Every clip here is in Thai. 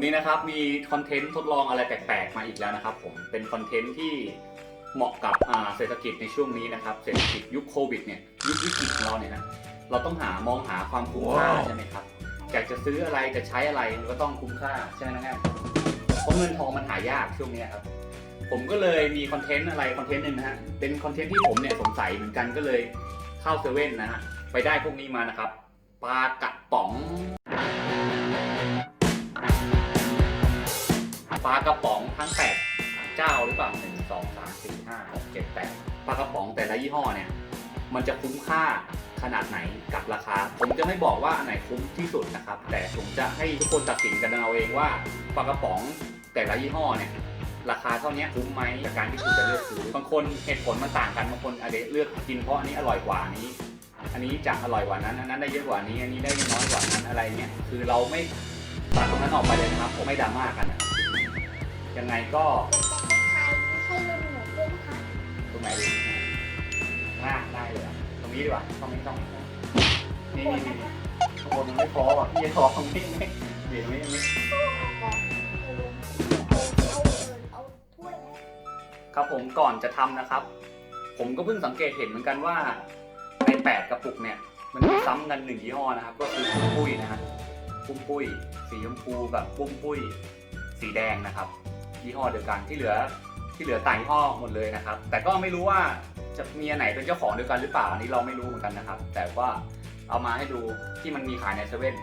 วันนี้นะครับมีคอนเทนต์ทดลองอะไรแปลกๆมาอีกแล้วนะครับผมเป็นคอนเทนต์ที่เหมาะกับอ่าเศรษฐกิจในช่วงนี้นะครับเศรษฐกิจยุคโควิดเนี่ยยุควิกฤตของเราเนี่ยนะเราต้องหามองหาความคุ้มค่าว้าวใช่ไหมครับอยากจะซื้ออะไรจะใช้อะไรมันก็ต้องคุ้มค่าใช่ไหมนะครับเพราะเงินทองมันหายากช่วงเนี้ยครับผมก็เลยมีคอนเทนต์อะไรคอนเทนต์หนึ่งนะฮะเป็นคอนเทนต์ที่ผมเนี่ยสงสัยเหมือนกันก็เลยเข้าเซเว่นนะฮะไปได้พวกนี้มานะครับปลากระป๋อง ปลากระป๋องทั้งแปดเจ้าหรือเปล่าหนึ่งสองสามสี่ห้าหกเจ็ดแปดปลากระป๋องแต่ละยี่ห้อเนี่ยมันจะคุ้มค่าขนาดไหนกับราคา ผมจะไม่บอกว่าอันไหนคุ้มที่สุดนะครับ แต่ผมจะให้ทุกคนตัดสินกันเอาเองว่าปลากระป๋องแต่ละยี่ห้อเนี่ยราคาเท่านี้คุ้มไหมกับการที่คุณจะเลือกซื้อบางคนเหตุผลมันต่างกันบางคนอาจจะเลือกกินเพราะอันนี้อร่อยกว่านี้ อันนี้จะอร่อยกว่านั้นอันนั้นได้เยอะกว่านี้อันนี้ได้น้อยกว่านั้นอะไรเนี่ยคือเราไม่ตัดตรงนั้นออกไปเลยนะครับผมไม่ดราม่ากันนะครับ ยังไงก็ใช่ลุงหนูด้วยนะคะตรงไหนดีหน้าได้เลยอะตรงนี้ดีกว่าตรงนี้ต้องนี่นี่นี่ข้างบนมันไม่พอว่ะพี่จะพอตรงนี้ไม่เดี๋ยวตรงนี้ตรงนี้เอาถ้วยไหมครับผมก่อนจะทำนะครับ ผมก็เพิ่งสังเกตเห็นเหมือนกันว่าในแปดกระปุกเนี่ย มันมีซ้ำกันหนึ่งยี่ห้อนะครับ ก็คือปุ้มปุ้ยนะฮะปุ้มปุ้ย สีชมพูกับปุ้มปุ้ย สีแดงนะครับ ยี่ห้อเดียวกันที่เหลือที่เหลือต่างยี่ห้อหมดเลยนะครับ แต่ก็ไม่รู้ว่าจะมีอันไหนเป็นเจ้าของเดียวกันหรือเปล่าอันนี้เราไม่รู้เหมือนกันนะครับ แต่ว่าเอามาให้ดูที่มันมีขายในเซเว่น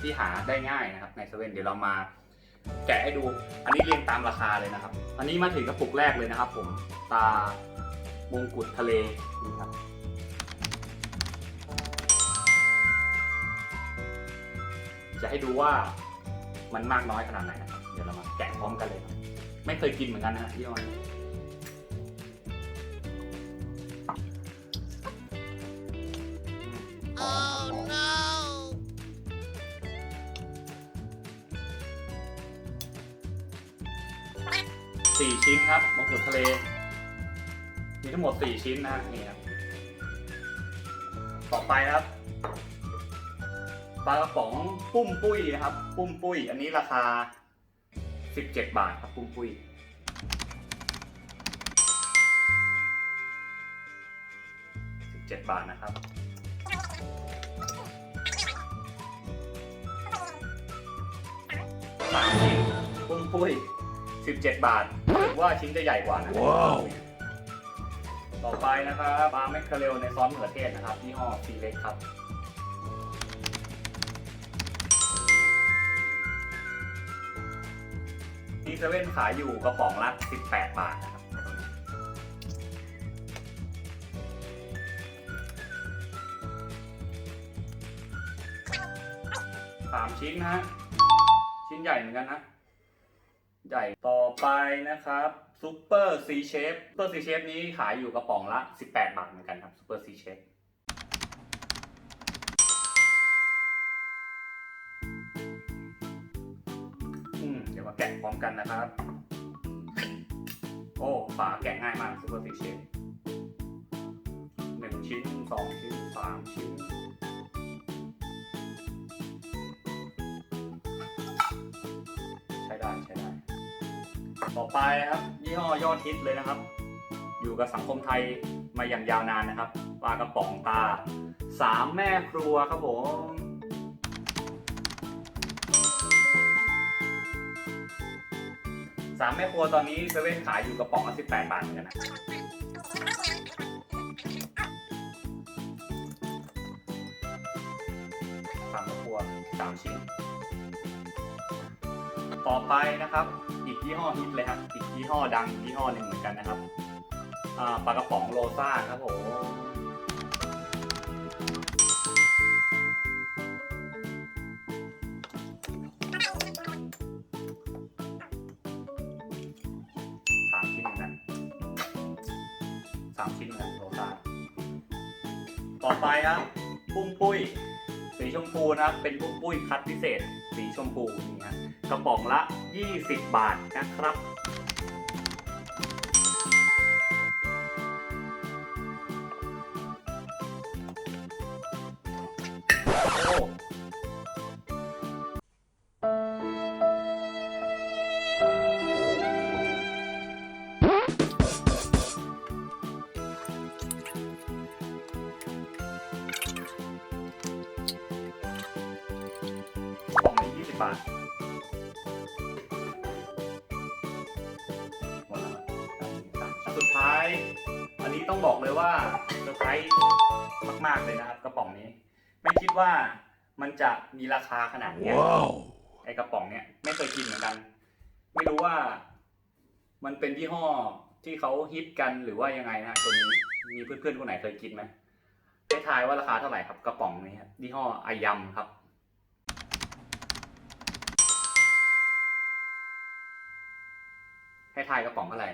ที่หาได้ง่ายนะครับในเซเว่นเดี๋ยวเรามาแกะให้ดูอันนี้เรียงตามราคาเลยนะครับ อันนี้มาถึงกระปุกแรกเลยนะครับ ผมตามงกุฎทะเลนี่ครับจะให้ดูว่ามันมากน้อยขนาดไหนนะครับ เดี๋ยวเรามาแกะพร้อมกันเลยครับ ไม่เคยกินเหมือนกันนะฮะยี่ห้อนี้สี่ชิ้นครับมงกุฎทะเล มีทั้งหมดสี่ชิ้นนะฮะนี่ครับ ต่อไปครับปลากระป๋องปุ้มปุ้ยนะครับ ปุ้มปุ้ย อันนี้ราคา 17 บาทครับปุ้มปุ้ย17 บาทนะครับสามชิ้นปุ้มปุ้ย17 บาทรู้สึกว่าชิ้นจะใหญ่กว่านะว้าวต่อไปนะครับปลาแมคเคาเรลในซอสมะเขือเทศนะครับยี่ห้อซีเล็กครับ มีเซเว่นขายอยู่กระป๋องละ 18 บาทนะครับสามชิ้นนะฮะ ชิ้นใหญ่เหมือนกันนะ ใหญ่ต่อไปนะครับซูเปอร์ซีเชฟซูเปอร์ซีเชฟนี้ขายอยู่กระป๋องละ 18 บาทเหมือนกันครับซูเปอร์ซีเชฟ อืมเดี๋ยวมาแกะพร้อมกันนะครับ โอ้ฝาแกะง่ายมากซูเปอร์ซีเชฟหนึ่งชิ้นสองชิ้นสามชิ้นใช้ได้ใช้ได้ ต่อไปนะครับยี่ห้อยอดฮิตเลยนะครับ อยู่กับสังคมไทยมาอย่างยาวนานนะครับปลากระป๋องตาสามแม่ครัวครับผมามแม่ครัวตอนนี้เซเว่นขายอยู่กระป๋องละ18บแปดบาทเหมือนกันนะสามแม่ครัวสามชิ้น ต่อไปนะครับ อีกยี่ห้อฮิตเลยครับอีกยี่ห้อดังยี่ห้อหนึ่งเหมือนกันนะครับอ่าปลากระป๋องโรซ่าครับผมามชิ้นนกันโรซ่าต่อไปครับปุ้มปุ้ย สีชมพูนะครับเป็นปุ้มปุ้ยคัดพิเศษ สีชมพูนี่ฮะกระป๋องละ 20 บาทนะครับ บบาทหมดแล้วครับสุดท้าย อันนี้ต้องบอกเลยว่าเซอร์ไพรส์มาก ๆ เลยนะครับ กระป๋องนี้ ไม่คิดว่ามันจะมีราคาขนาดเนี้ยไอกระป๋องเนี้ยไม่เคยกินเหมือนกัน ไม่รู้ว่า มันเป็นยี่ห้อที่เขาฮิตกันหรือว่ายังไงนะตัวนี้มีเพื่อนๆคนไหนเคยกินไหมให้ทายว่าราคาเท่าไหร่ครับกระป๋องนี้ครับยี่ห้ออายำครับ ให้ทายกระป๋องเท่าไหร่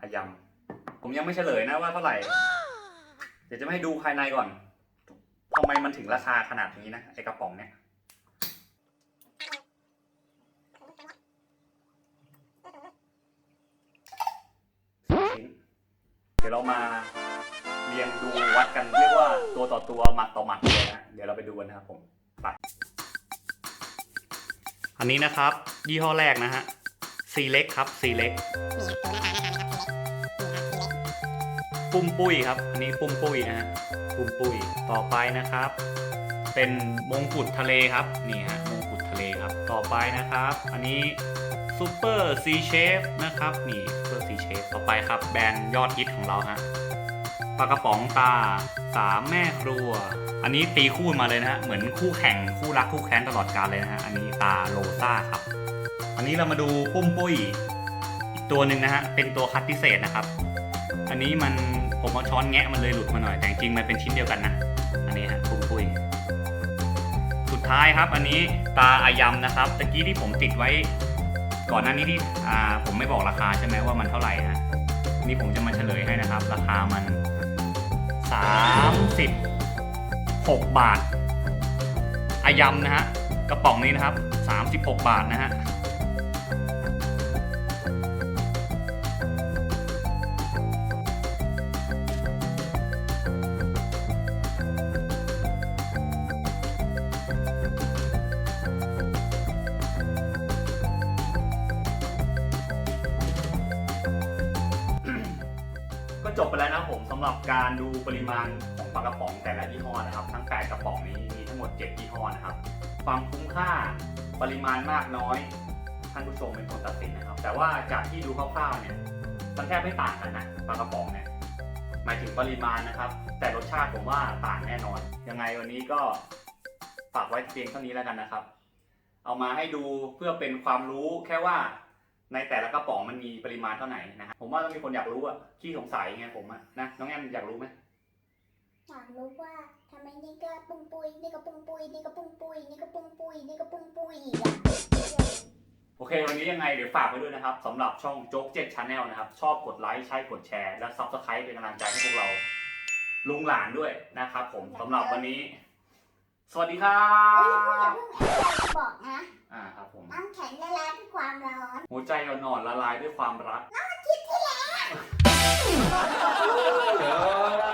อายำผมยังไม่เฉลยนะว่าเท่าไหร่ เดี๋ยวจะไม่ให้ดูภายในก่อนทำไมมันถึงราคาขนาดนี้นะไอกระป๋องเนี่ยชิ้นเดี๋ยวเรามาเรียงดูวัดกันเรียกว่าตัวต่อตัวหมัดต่อหมัดเลยนะเดี๋ยวเราไปดูกันนะครับผมไปอันนี้นะครับ ยี่ห้อแรกนะฮะ ซีเล็กครับซีเล็กปุ้มปุ้ยครับ อันนี้ปุ้มปุ้ยนะฮะปุ้มปุ้ยต่อไปนะครับ เป็นมงกุฎทะเลครับนี่ฮะมงกุฎทะเลครับ ต่อไปนะครับ อันนี้ซูเปอร์ซีเชฟนะครับนี่ซูเปอร์ซีเชฟต่อไปครับ แบรนด์ยอดฮิตของเราฮะปลากระป๋องตาสามแม่ครัว อันนี้ตีคู่มาเลยนะฮะเหมือนคู่แข่งคู่รักคู่แค้นตลอดกาลเลยนะฮะอันนี้ตาโลซ่าครับ อันนี้เรามาดูปุ้มปุ้ยอีกตัวหนึ่งนะฮะ เป็นตัวคัดพิเศษนะครับ อันนี้มันผมเอาช้อนแงะมันเลยหลุดมาหน่อย แต่จริงๆมันเป็นชิ้นเดียวกันนะ อันนี้ฮะปุ้มปุ้ย สุดท้ายครับ อันนี้ตาอายำนะครับตะกี้ที่ผมติดไว้ ก่อนหน้านี้ที่อ่าผมไม่บอกราคาใช่ไหมว่ามันเท่าไหร่นะนี่ผมจะมาเฉลยให้นะครับ ราคามัน 36 บาทอายำนะฮะกระป๋องนี้นะครับ 36 บาทนะฮะ จบไปแล้วนะครับผมสำหรับการดูปริมาณของปลากระป๋องแต่ละยี่ห้อนะครับ ทั้ง8กระป๋องนี้มีทั้งหมด 7 ยี่ห้อนะครับ ความคุ้มค่าปริมาณมากน้อย ท่านผู้ชมเป็นคนตัดสินนะครับ แต่ว่าจากที่ดูคร่าวๆเนี่ยมันแทบไม่ต่างกันนะปลากระป๋องเนี่ยหมายถึงปริมาณนะครับ แต่รสชาติผมว่าต่างแน่นอน ยังไงวันนี้ก็ฝากไว้เพียงเท่านี้แล้วกันนะครับ เอามาให้ดูเพื่อเป็นความรู้แค่ว่า ในแต่ละกระป๋องมันมีปริมาณเท่าไหร่นะฮะผมว่าต้องมีคนอยากรู้อะขี้สงสัยไงผมอะนะน้องแอมอยากรู้ไหมอยากรู้ว่าทำไมนี่ก็ปุ้งปุยนี่ก็ปุ้งปุยนี่ก็ปุ้งปุยนี่ก็ปุ้งปุยนี่ก็ปุ้งปุยอีกอะโอเค วันนี้ยังไงเดี๋ยวฝากไว้ด้วยนะครับสำหรับช่องโจ๊กเจ็ดชาแนลนะครับ ชอบกดไลค์ใช่กดแชร์และซับสไครป์เป็นกำลังใจให้พวกเราลุงหลานด้วยนะครับผมสำหรับวันนี้ สวัสดีครัเฮ้ยอย่าบเพิ่งแอบบอกนะ อ่าครับผม น้ำแข็งละลายด้วยความร้อนหัวใจอ่อนๆละลายด้วยความรักอาทิตย์ที่แล้วเจอ